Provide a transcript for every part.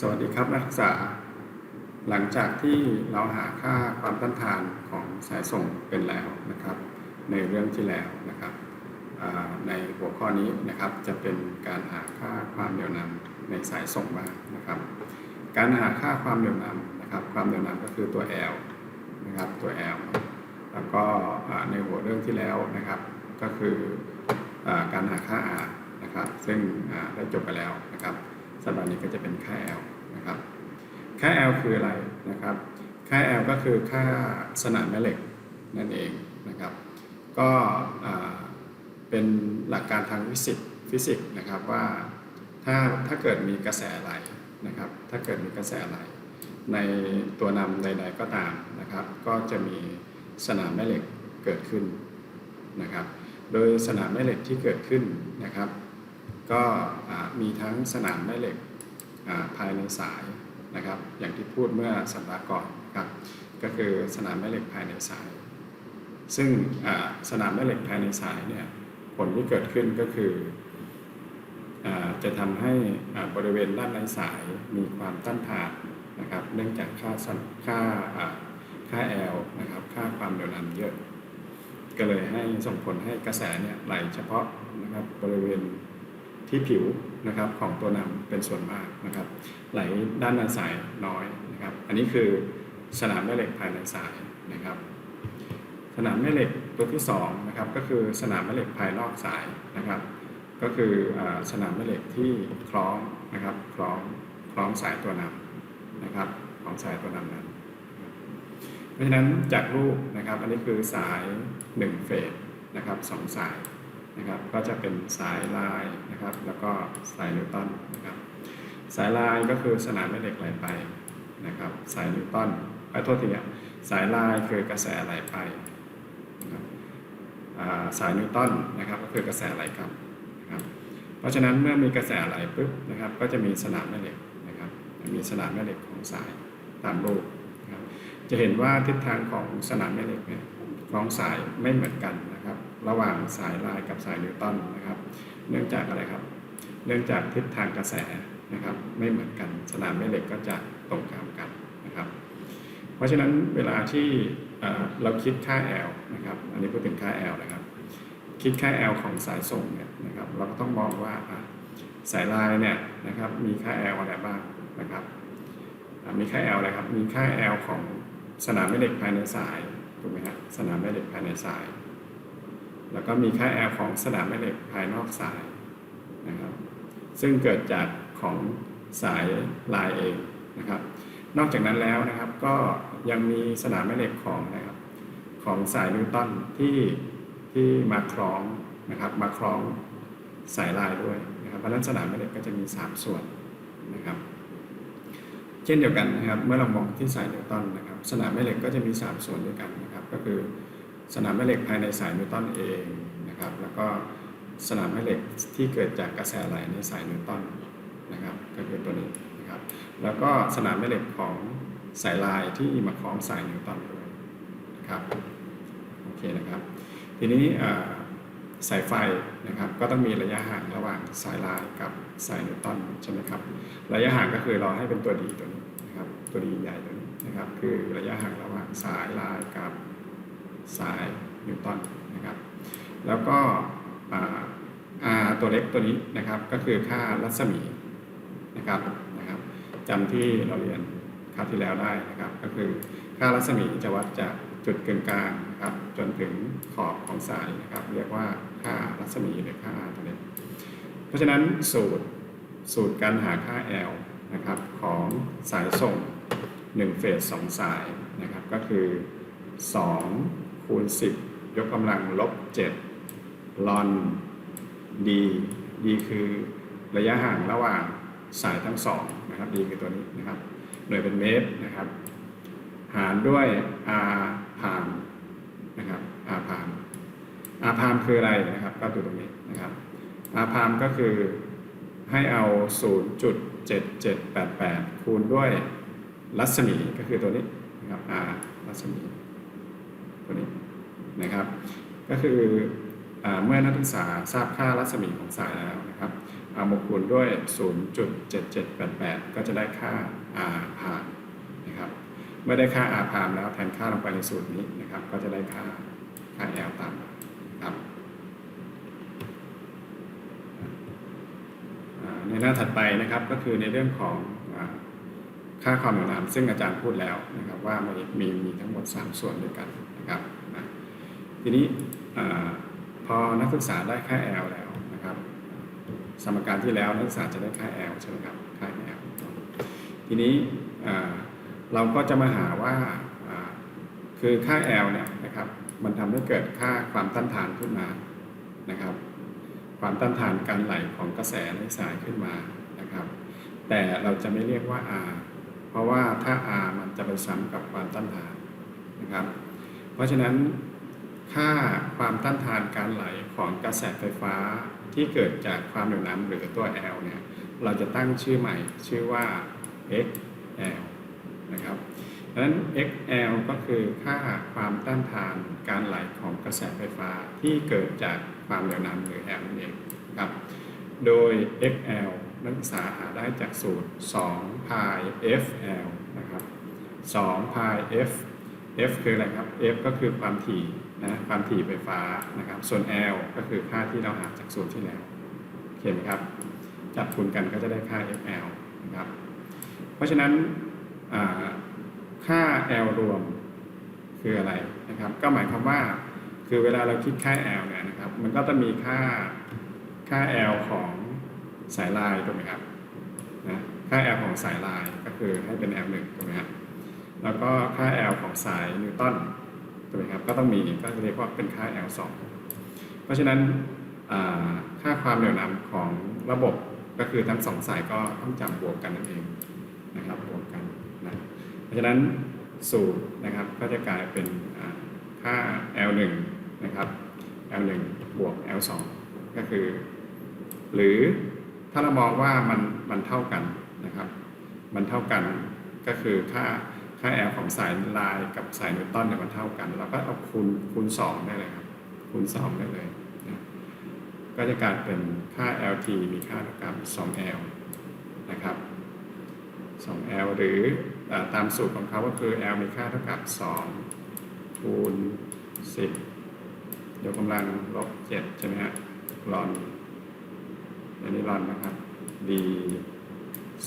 สวัสดีครับนักศึกษา หลังจากที่เราหาค่าความต้านทานของสายส่งเป็นแล้วนะครับ ในเรื่องที่แล้วนะครับในหัวข้อนี้นะครับจะเป็นการหาค่าความเหนี่ยวนำในสายส่งบ้างนะครับ การหาค่าความเหนี่ยวนำนะครับ ความเหนี่ยวนำก็คือตัว L นะครับตัว L แล้วก็ในหัวเรื่องที่แล้วนะครับ ก็คืออการหาค่า R นะครับ ซึ่งได้จบไปแล้ว สัปดาห์นี้ก็จะเป็นค่า L นะครับ ค่า L คืออะไรนะครับ ค่า L ก็คือค่าสนามแม่เหล็กนั่นเองนะครับ ก็เป็นหลักการทางฟิสิกส์ฟิสิกส์นะครับว่าถ้าถ้าเกิดมีกระแสไหลนะครับ ถ้าเกิดมีกระแสไหลในตัวนำใด ๆก็ตามนะครับ ก็จะมีสนามแม่เหล็กเกิดขึ้นนะครับ โดยสนามแม่เหล็กที่เกิดขึ้นนะครับ ก็มีทั้งสนามแม่เหล็กภายในสายนะครับ อย่างที่พูดเมื่อสัปดาห์ก่อนครับก็คือสนามแม่เหล็กภายในสาย ซึ่งสนามแม่เหล็กภายในสายเนี่ยผลที่เกิดขึ้นก็คืออจะทำให้บริเวณด้านในสายมีความต้านทานนะครับ เนื่องจากค่าสันค่าอ่าค่า L นะครับค่าความเหนี่ยวนำเยอะ ก็เลยให้ส่งผลให้กระแสเนี่ยไหลเฉพาะนะครับบริเวณ ที่ผิวนะครับของตัวนำเป็นส่วนมากนะครับ ไหลด้านในสายน้อยนะครับ อันนี้คือสนามแม่เหล็กภายในสายนะครับ สนามแม่เหล็กตัวที่2นะครับก็คือสนามแม่เหล็กภายนอกสายนะครับ ก็คือสนามแม่เหล็กที่คล้องนะครับคล้องคล้องสายตัวนำนะครับของสายตัวนำนั้นเพราะฉะนั้นจากรูปนะครับอันนี้คือสาย1เฟสนะครับสองสาย นะครับก็จะเป็นสายลายนะครับแล้วก็สายนิวตันนะครับสายลายก็คือสนามแม่เหล็กไหลไปนะครับสายนิวตันขอโทษทีเนี่ยสายลายคือกระแสไหลไปนะครับสายนิวตันนะครับก็คือกระแสไหลกลับนะครับเพราะฉะนั้นเมื่อมีกระแสไหลปุ๊บนะครับก็จะมีสนามแม่เหล็กนะครับมีสนามแม่เหล็กของสายตามรูปนะครับจะเห็นว่าทิศทางของสนามแม่เหล็กเนี่ยคล้องสายไม่เหมือนกันน ระหว่างสายลายกับสายนิวตันนะครับ เนื่องจากอะไรครับ เนื่องจากทิศทางกระแสนะครับไม่เหมือนกันสนามแม่เหล็กก็จะตรงข้ามกันนะครับ เพราะฉะนั้นเวลาที่เอ่อเราคิดค่า L นะครับ อันนี้พูดถึงค่า L นะครับ คิดค่า L ของสายส่งเนี่ยนะครับ เราก็ต้องมองว่าสายลายเนี่ยนะครับมีค่า L อะไรบ้างนะครับ มีค่า L อะไรครับ มีค่า L ของสนามแม่เหล็กภายในสายถูกไหมครับสนามแม่เหล็กภายในสาย แล้วก็มีค่า L ของสนามแม่เหล็กภายนอกสายนะครับซึ่งเกิดจากของสายลายเองนะครับ นอกจากนั้นแล้วนะครับก็ยังมีสนามแม่เหล็กของนะครับของสายนิวตันที่ที่มาคล้องนะครับมาคล้องสายลายด้วยนะครับเพราะนั้นสนามแม่เหล็กก็จะมี 3 ส่วนนะครับ เช่นเดียวกันนะครับเมื่อเรามองที่สายนิวตันนะครับ สนามแม่เหล็กก็จะมี 3 ส่วนด้วยกันนะครับ ก็คือ สนามแม่เหล็กภายในสายนิวตันเองนะครับ แล้วก็สนามแม่เหล็กที่เกิดจากกระแสไหลในสายนิวตันนะครับก็คือตัวนี้นะครับ แล้วก็สนามแม่เหล็กของสายลายที่มาคล้องสายนิวตันด้วยนะครับโอเคนะครับ ทีนี้สายไฟนะครับก็ต้องมีระยะห่างระหว่างสายลายกับสายนิวตันใช่ไหมครับ ระยะห่างก็คือเราให้เป็นตัวดีตัวนี้นะครับตัวดีใหญ่ตัวนี้นะครับ คือระยะห่างระหว่างสายลายกับ สายนิวตันนะครับแล้วก็ R ตัวเล็กตัวนี้นะครับก็คือค่ารัศมีนะครับนะครับจำที่เราเรียนคราวที่แล้วได้นะครับ ก็คือค่ารัศมีจะวัดจากจุดกึ่งกลางนะครับจนถึงขอบของสายนะครับ เรียกว่าค่ารัศมีหรือค่า R ตัวเล็กเพราะฉะนั้นสูตรสูตรการหาค่า L นะครับของสายส่ง1เฟส2สายนะครับก็คือ 2 คูณ 10 ยกกำลังลบ7ลอน d d คือระยะห่างระหว่างสายทั้งสองนะครับ d คือตัวนี้นะครับ หน่วยเป็นเมตรนะครับ หารด้วย r พามนะครับ r พาม r พามคืออะไรนะครับ ก็ตัวตรงนี้นะครับ r พามก็คือให้เอา 0.7788 คูณด้วยรัศมีก็คือตัวนี้นะครับ r รัศมี ตัวนี้นะครับ ก็คืออเมื่อนักศึกษาทราบค่ารัศมีของสายแล้วนะครับเอามาคูณด้วย 0.7788 ก็จะได้ค่า r พามนะครับ เมื่อได้ค่า r พามแล้วแทนค่าลงไปในสูตรนี้นะครับ ก็จะได้ค่าค่า l ตามครับในหน้าถัดไปนะครับก็คือในเรื่องของอค่าความเหนียวน้ำซึ่งอาจารย์พูดแล้วนะครับว่ามันมีมีทั้งหมด 3 ส่วนด้วยกัน ทีนี้พอนักศึกษาได้ค่า L แล้วนะครับ สมการที่แล้วนักศึกษาจะได้ค่า L ใช่ไหมครับค่า L ทีนี้เราก็จะมาหาว่าคือค่า L เนี่ยนะครับมันทำให้เกิดค่าความต้านทานขึ้นมานะครับ ความต้านทานการไหลของกระแสในสายขึ้นมานะครับ แต่เราจะไม่เรียกว่า R เพราะว่าถ้า R มันจะไปซ้ำกับความต้านทานนะครับ เพราะฉะนั้น ค่าความต้านทานการไหลของกระแสไฟฟ้าที่เกิดจากความเหนียวน้ำหรือตัว L เนี่ยเราจะตั้งชื่อใหม่ชื่อว่า XL นะครับดังนั้น XL ก็คือค่าความต้านทานการไหลของกระแสไฟฟ้าที่เกิดจากความเหนียวน้ำหรือ L นั่นเองครับ โดย XL นักศึกษาหาได้จากสูตร2 pi FL นะครับ2 pi F F คืออะไรครับ F ก็คือความถี่ นะความถี่ไฟฟ้านะครับ ส่วน L ก็คือค่าที่เราหาจากสูตรที่แล้วโอเคไหมครับ จับคูณกันก็จะได้ค่า FL นะครับ เพราะฉะนั้นอ่าค่า L รวมคืออะไรนะครับ ก็หมายความว่าคือเวลาเราคิดค่า L เนี่ยนะครับ มันก็จะมีค่าค่า L ของสายลายถูกไหมครับนะค่า L ของสายลายก็คือให้เป็น L 1ถูกไหมครับแล้วก็ค่า L ของสายนิวตัน ถูกไหมครับก็ต้องมีก็เรียกว่าเป็นค่า L 2 เพราะฉะนั้นค่าความเหนี่ยวนำของระบบก็คือทั้งสองสายก็ต้องจับบวกกันนั่นเองนะครับบวกกันนะเพราะฉะนั้นสูตรนะครับก็จะกลายเป็นค่า L1 นะครับ L1 บวก L2 ก็คือ หรือถ้าเรามองว่ามันมันเท่ากันนะครับ มันเท่ากันก็คือค่า ค่า L ของสายลายกับสายนิวตันเนี่ยมันเท่ากัน เราก็เอาคูณคูณ 2 ได้เลยครับ คูณ 2 ได้เลยนะก็จะกลายเป็นค่า LT มีค่าเท่ากับ 2L นะครับ 2L หรือตามสูตรของเขาก็คือ L มีค่าเท่ากับ 2 คูณ 10 ยกกำลังลบ 7 ใช่ไหมฮะลอนอันนี้ลอนนะครับ D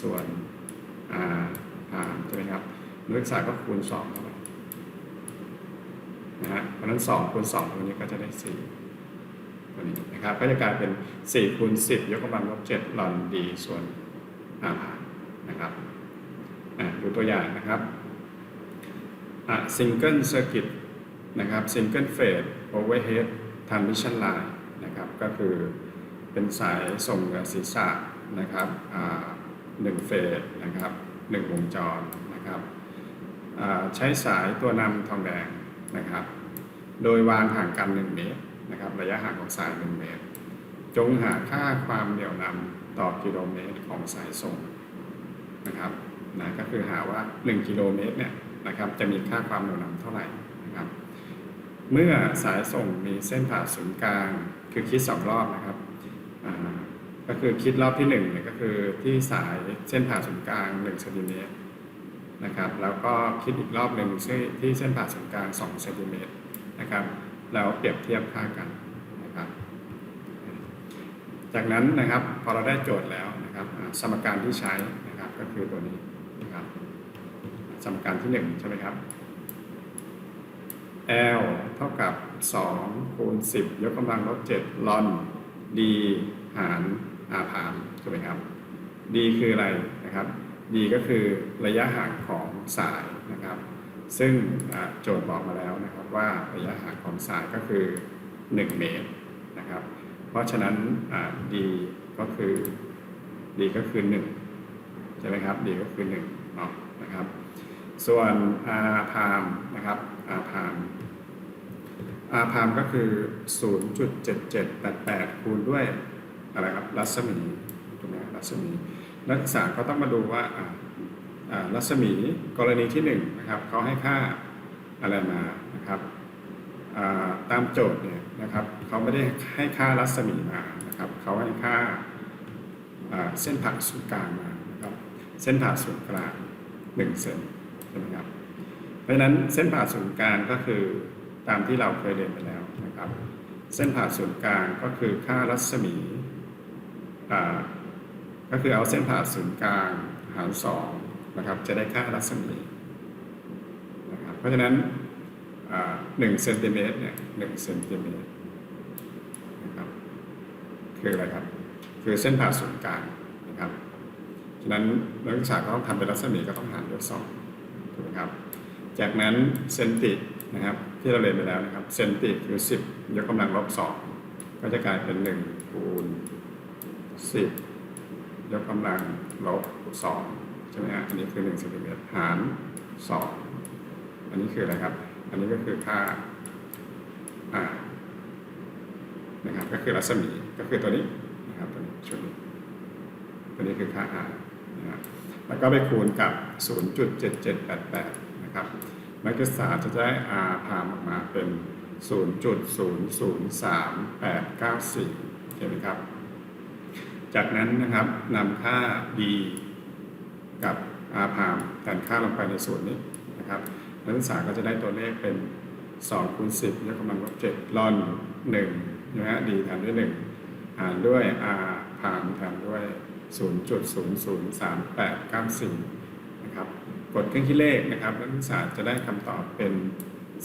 ส่วน R พามใช่ไหมครับ นักศึกษาก็คูณ2เข้าไปนะฮะเพราะนั้น2คูณ2ตรงนี้ก็จะได้4ตัวนี้นะครับ ก็จะกลายเป็น4คูณ10ยกกำลังลบ7ลอน D ส่วน R พามนะครับดูตัวอย่างนะครับอะ single circuit นะครับ single phase overhead transmission line นะครับก็คือเป็นสายส่งเหนือศีรษะนะครับหนึ่งเฟสนะครับหนึ่งวงจรนะครับ ใช้สายตัวนำทองแดงนะครับ โดยวางห่างกัน 1 เมตรนะครับ ระยะห่างของสาย 1 เมตร จงหาค่าความเหนี่ยวนำต่อกิโลเมตรของสายส่งนะครับนะก็คือหาว่า 1 กิโลเมตรเนี่ยนะครับจะมีค่าความเหนี่ยวนำเท่าไหร่นะครับ เมื่อสายส่งมีเส้นผ่าศูนย์กลาง คือคิด2รอบนะครับก็คือคิดรอบที่1เนี่ยก็คือที่สายเส้นผ่าศูนย์กลาง1เซนติเมตร นะครับแล้วก็คิดอีกรอบหนึ่งที่เส้นผ่าศูนย์กลาง2เซนติเมตรนะครับแล้วเปรียบเทียบค่ากันนะครับ จากนั้นนะครับพอเราได้โจทย์แล้วนะครับสมการที่ใช้นะครับก็คือตัวนี้นะครับสมการที่1ใช่ไหมครับ L เท่ากับ 2 คูณ 10 ยกกำลังลบ7ลอน D หาร R พามถูกไหมครับ D คืออะไรนะครับ D ก็คือระยะห่างของสายนะครับ ซึ่งโจทย์บอกมาแล้วนะครับว่าระยะห่างของสายก็คือ 1 เมตรนะครับ เพราะฉะนั้น D ก็คือ D ก็คือ1ใช่ไหมครับ D ก็คือ1เนาะนะครับ ส่วน R พามนะครับ R พาม R พามก็คือ 0.7788 คูณด้วยอะไรครับรัศมีถูกไหมครับรัศมี นักศึกษาก็ต้องมาดูว่ารัศมีกรณีที่1นงนะครับเขาให้ค่าอะไรมานะครับตามโจทย์เนี่ยนะครับเขาไม่ได้ให้ค่ารัศมีมานะครับเขาให้ค่าเส้นผ่าศูนย์กลางมานะครับเส้นผ่าศูนย์กลาง1เซนใช่ไหมครับเพราะฉะนั้นเส้นผ่าศูนย์กลางก็คือตามที่เราเคยเรียนไปแล้วนะครับ เส้นผ่าศูนย์กลางก็คือค่ารัศมีอ่า ก็คือเอาเส้นผ่าศูนย์กลางหารสองนะครับ จะได้ค่ารัศมีนะครับ เพราะฉะนั้นหนึ่งเซนติเมตรเนี่ยหนึ่งเซนติเมตรนะครับ คืออะไรครับ คือเส้นผ่าศูนย์กลางนะครับ ฉะนั้นนักศึกษาก็ต้องทำเป็นรัศมีก็ต้องหารด้วยสองถูกไหมครับ จากนั้นเซนตินะครับที่เราเรียนไปแล้วนะครับ เซนติคือ10ยกกำลังลบ2ก็จะกลายเป็น1คูณ10 ยกกำลังลบ2ใช่ไหมฮะอันนี้คือ1เซนติเมตรหาร2อันนี้คืออะไรครับ อันนี้ก็คือค่า r นะครับก็คือรัศมีก็คือตัวนี้นะครับตัวนี้ชุดนี้ตัวนี้คือค่า r นะครับแล้วก็ไปคูณกับ 0.7788 นะครับนักศึกษาจะได้ r พามออกมาเป็น 0.003894เห็นไหมครับ จากนั้นนะครับนำค่า b กับ r พามแทนค่าลงไปในส่วนนี้นะครับนักศึกษาก็จะได้ตัวเลขเป็น2คูณ10ยกกำลังลบ7ลอน1นะฮะ d แทนด้วย 1 หารด้วย r พามแทนด้วย 0.003894 นะครับ กดเครื่องคิดเลขนะครับ นักศึกษาจะได้คำตอบเป็น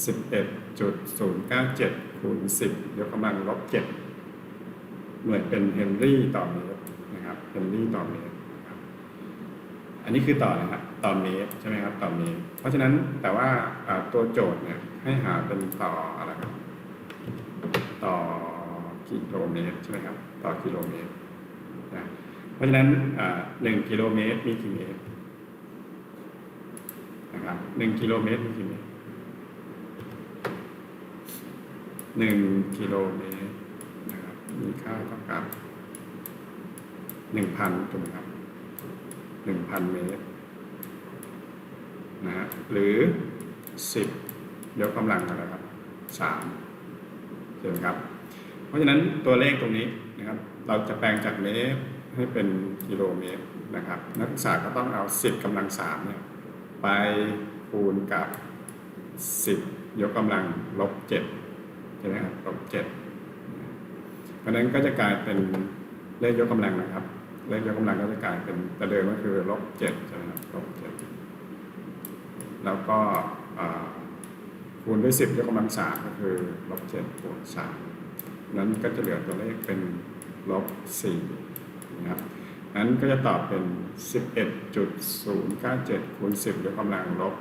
11.097คูณ10 ยกกำลังลบ7หน่วยเป็นเฮนรี่ต่อเมตร นะครับเฮนรี่ต่อเมตรนะครับอันนี้คือต่อนะครับต่อเมตรใช่ไหมครับต่อเมตร เพราะฉะนั้นแต่ว่าตัวโจทย์เนี่ยให้หาเป็นต่ออะไรครับ ต่อกิโลเมตรใช่ไหมครับ ต่อกิโลเมตรนะเพราะฉะนั้นหนึ่งกิโลเมตรมีกี่เมตรนะครับหนึ่งกิโลเมตรมีกี่เมตรหนึ่งกิโลเมตรนะครับมีค่าเท่ากับ หนึ่งพันถูกไหมครับหนึ่งพันเมตรนะฮะหรือสิบยกกำลังอะไรครับสามเห็นไหมครับ เพราะฉะนั้นตัวเลขตรงนี้นะครับ เราจะแปลงจากเมตรให้เป็นกิโลเมตรนะครับ นักศึกษาก็ต้องเอา10กำลัง3เนี่ยไปคูณกับ10ยกกำลังลบ7ใช่ไหมครับลบ7เพราะฉะนั้นก็จะกลายเป็นเลขยกกำลังนะครับ เลขยกกำลังก็จะกลายเป็นแต่เดิมก็คือลบ7ใช่ไหมครับลบ7แล้วก็คูณด้วย10ยกกำลัง3ก็คือลบ7คูณ3นั้นก็จะเหลือตัวเลขเป็นลบ4นะครับนั้นก็จะตอบเป็น 11.097คูณ10ยกกำลังลบ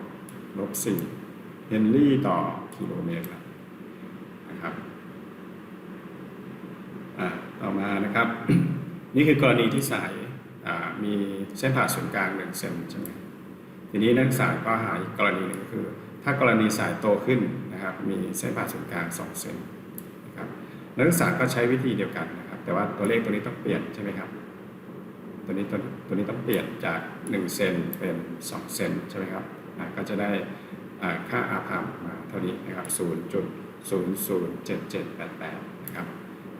ลบ4เฮนรี่ต่อกิโลเมตรนะครับ อ่าต่อมานะครับ นี่คือกรณีที่สายมีเส้นผ่าศูนย์กลาง1เซนใช่ไหมทีนี้นักศึกษาก็หาอีกกรณีหนึ่งก็คือ ถ้ากรณีสายโตขึ้นนะครับ มีเส้นผ่าศูนย์กลาง2เซนนะครับนักศึกษาก็ใช้วิธีเดียวกันนะครับ แต่ว่าตัวเลขตัวนี้ต้องเปลี่ยนใช่ไหมครับ ตัวนี้ตัวตัวนี้ต้องเปลี่ยนจาก1เซนเป็น2เซนใช่ไหมครับก็จะได้อ่าค่าอาพามมาเท่านี้นะครับ 0.007788นะครับ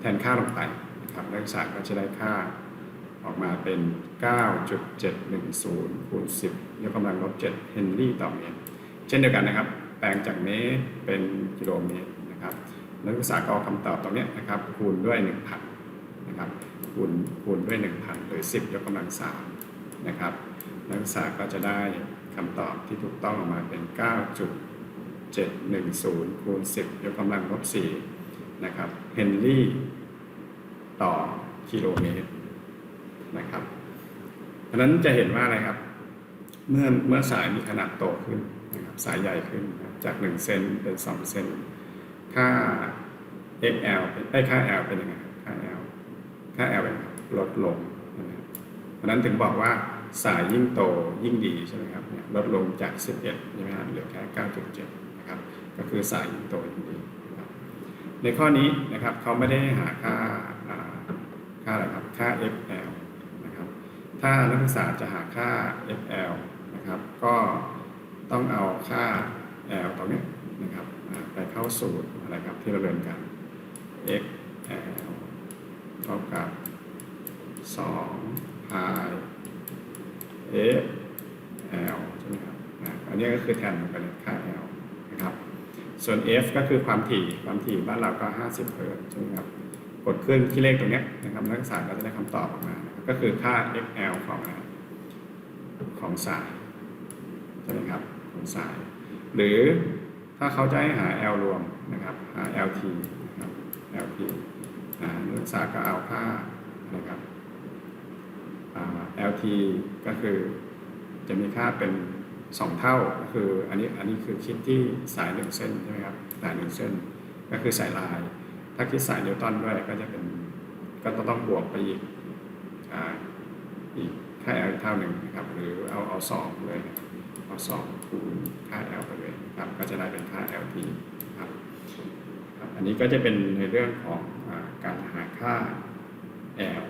แทนค่าลงไป นะครับนักศึกษาก็จะได้ค่าออกมาเป็น 9.710 คูณ 10 ยกกำลังลบ 7 เฮนรี่ต่อเมตร เช่นเดียวกันนะครับ แปลงจากเมตรเป็นกิโลเมตรนะครับ นักศึกษาก็เอาคำตอบตรงนี้นะครับ คูณด้วย 1,000 นะครับ คูณคูณด้วย 1,000 หรือ 10 ยกกำลัง 3 นะครับ นักศึกษาก็จะได้คำตอบที่ถูกต้องออกมาเป็น 9.710 คูณ 10 ยกกำลังลบ 4 นะครับ เฮนรี่ ต่อกิโลเมตรนะครับเพราะนั้นจะเห็นว่าอะไรครับ เมื่อเมื่อสายมีขนาดโตขึ้นนะครับสายใหญ่ขึ้นนะครับจาก1เซนเป็น2เซนค่า XL เป็นไอ้ค่า L เป็นยังไงครับค่า L ค่า L เป็นลดลงนะครับเพราะนั้นถึงบอกว่าสายยิ่งโตยิ่งดีใช่ไหมครับเนี่ยลดลงจาก 11ใช่ไหมครับเหลือแค่9.7นะครับก็คือสายยิ่งโตยิ่งดีครับในข้อนี้นะครับเขาไม่ได้หาค่า ค่าอะไรครับ ค่า FL นะครับ ถ้านักศึกษาจะหาค่า FL นะครับ ก็ต้องเอาค่า L ตรงนี้นะครับ ไปเข้าสูตรอะไรครับที่เราเรียนกัน x l เท่ากับ2 pi F L ใช่ไหมครับอันนี้ก็คือแทนมันไปเลยค่า L นะครับ ส่วน F ก็คือความถี่ ความถี่บ้านเราก็ 50เฮิร์ตใช่ไหมครับ ดเครื่องที่เลขตรงนี้นะครับนักศึกษาก็จะได้คำตอบออกมา ก็คือค่า XL ของของสายใช่ไหมครับของสาย หรือถ้าเขาจะให้หา L รวมนะครับหา LT นะครับ LT นักศึกษาก็เอาค่านะครับ LT ก็คือจะมีค่าเป็น 2 เท่าก็คืออันนี้อันนี้คือคิดที่สายหนึ่งเส้นใช่ไหมครับสายหนึ่งเส้น ก็คือสายลาย ถ้าคิดสายนิวตันด้วยก็จะเป็นก็จะต้องบวกไปอีกอ่าอีกค่า L อีกเท่าหนึ่งนะครับ หรือเอาเอาสองเลยเอาสองคูณค่า L ไปเลยครับก็จะได้เป็นค่า LT ครับอันนี้ก็จะเป็นในเรื่องของอการหาค่า L